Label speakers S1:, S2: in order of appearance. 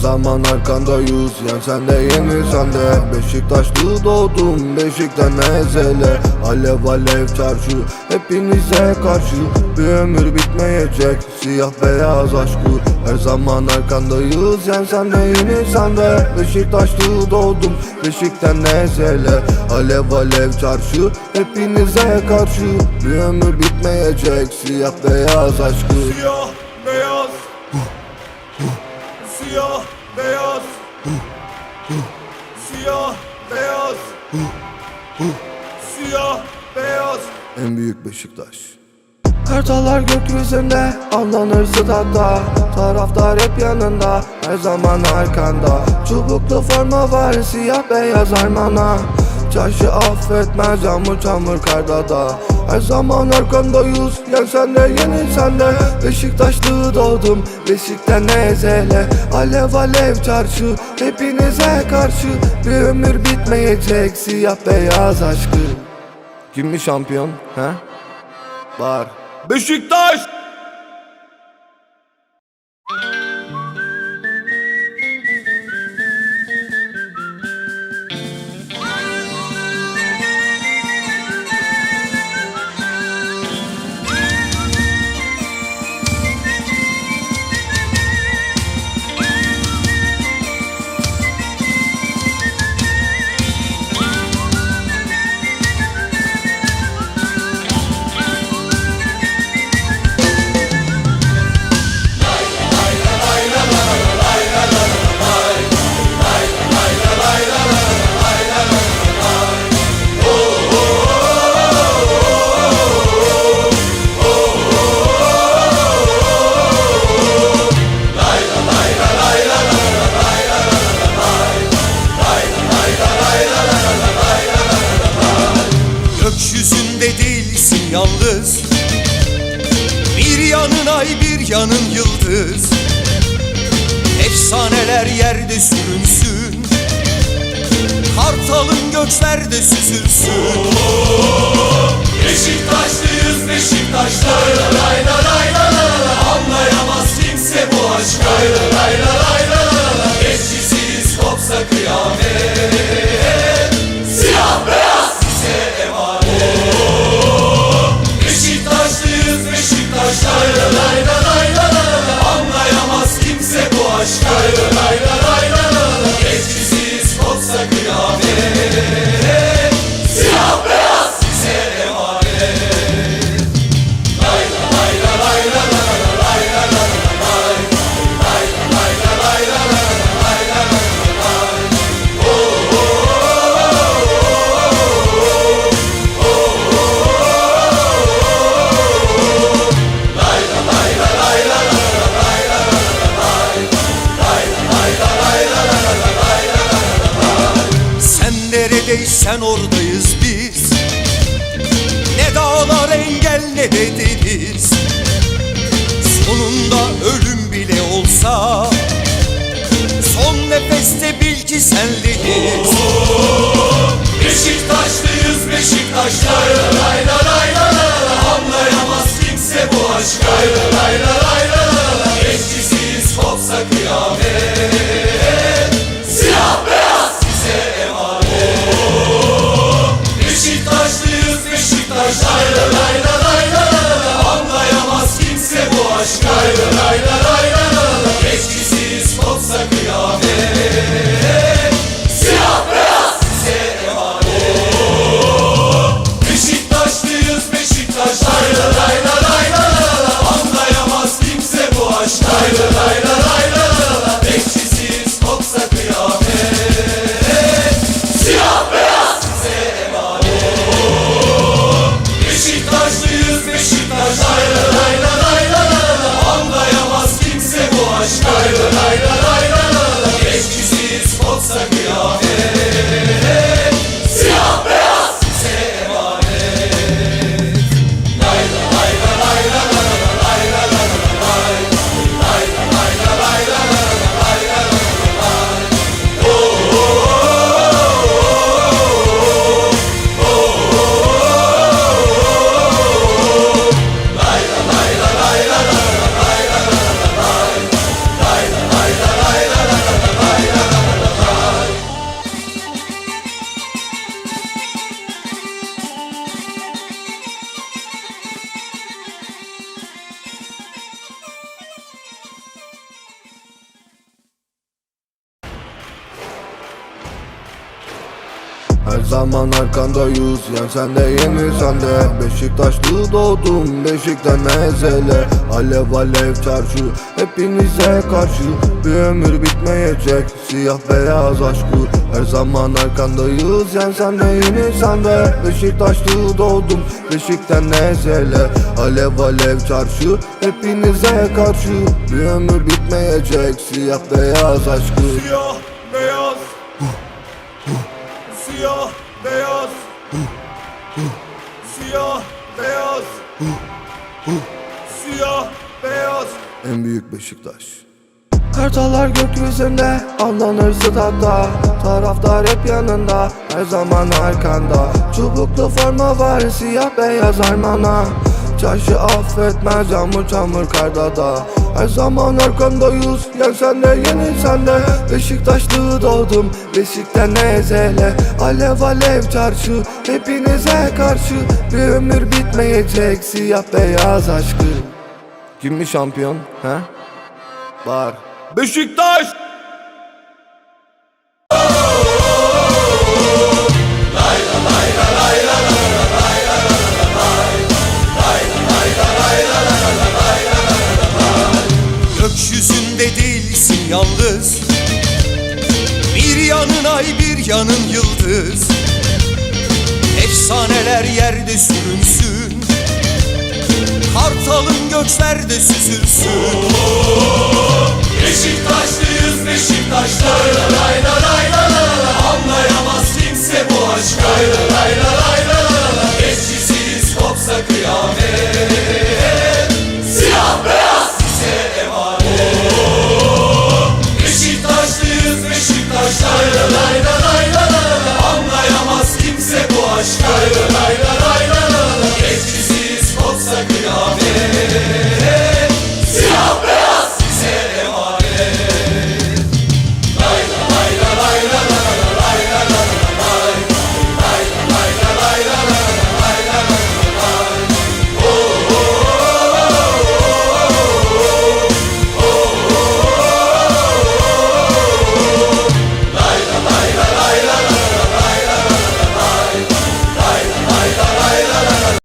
S1: zaman arkandayız Yen sen de yeni sen de Beşiktaşlı doğdum Beşikten ezele Alev alev çarşı Hepinize karşı. Bir ömür bitmeyecek Siyah beyaz aşkı. Her zaman arkandayız Yen sen de yeni sen de Beşiktaşlı doğdum Beşikten ezele Alev alev çarşı Hepinize karşı. Bir ömür bitmeyecek Siyah beyaz aşkı.
S2: Siyah Siyah beyaz. Siyah beyaz.
S1: En büyük Beşiktaş. Kartallar gökyüzünde avlanır statta Taraftar hep yanında her zaman arkanda. Çubuklu forma var siyah beyaz armana Çarşı affetmez yağmur çamur karda da Her zaman arkandayız. Yen sen de yeni sen de. Beşiktaşlı doğdum. Beşikten ezele Alev alev çarşı. Hepinize karşı. Bir ömür bitmeyecek. Siyah beyaz aşkı. Kim şampiyon? He? Var.
S2: Beşiktaş
S3: Gökyüzünde değilsin yalnız. Bir yanın ay bir yanın yıldız. Efsaneler yerde sürünsün. Kartalın göklerde süzülsün neredeysen oradayız biz. Ne dağlar engel ne de deniz. Sonunda ölüm bile olsa Son nefeste bil ki senleyiz Beşiktaşlıyız Beşiktaşlar lay la lay la la la. Anlayamaz kimse bu aşkı lay la lay la la Eşçisiz kopsa kıyamet Beşiktaşlar lay la lay
S1: zaman arkandayız Yen sen de yeni sen de Beşiktaşlı doğdum Beşikten ezele Alev alev çarşı Hepinize karşı. Bir ömür bitmeyecek Siyah beyaz aşkı. Her zaman arkandayız Yen sen de yeni sen de Beşiktaşlı doğdum Beşikten ezele Alev alev çarşı Hepinize karşı. Bir ömür bitmeyecek Siyah beyaz aşkı.
S2: Siyah beyaz Siyah beyaz. Siyah beyaz.
S1: En büyük Beşiktaş. Kartallar gökyüzünde Avlanır statta Taraftar hep yanında Her zaman arkanda. Çubuklu forma var Siyah beyaz armana Çarşı affetmez Yağmur çamur karda da Her zaman arkandayız. Yen sen de yeni sen de. Beşiktaşlı doğdum. Beşikten ezele Alev alev çarşı. Hepinize karşı. Bir ömür bitmeyecek. Siyah beyaz aşkı. Kimmiş şampiyon? He? Var.
S2: Beşiktaş
S3: bir yanın yıldız. Efsaneler yerde sürünsün. Kartalın göklerde süzülsün. Beşiktaşlıyız Beşiktaşlar. Lay la lay la la la Anlayamaz kimse bu aşkı. Lay la lay la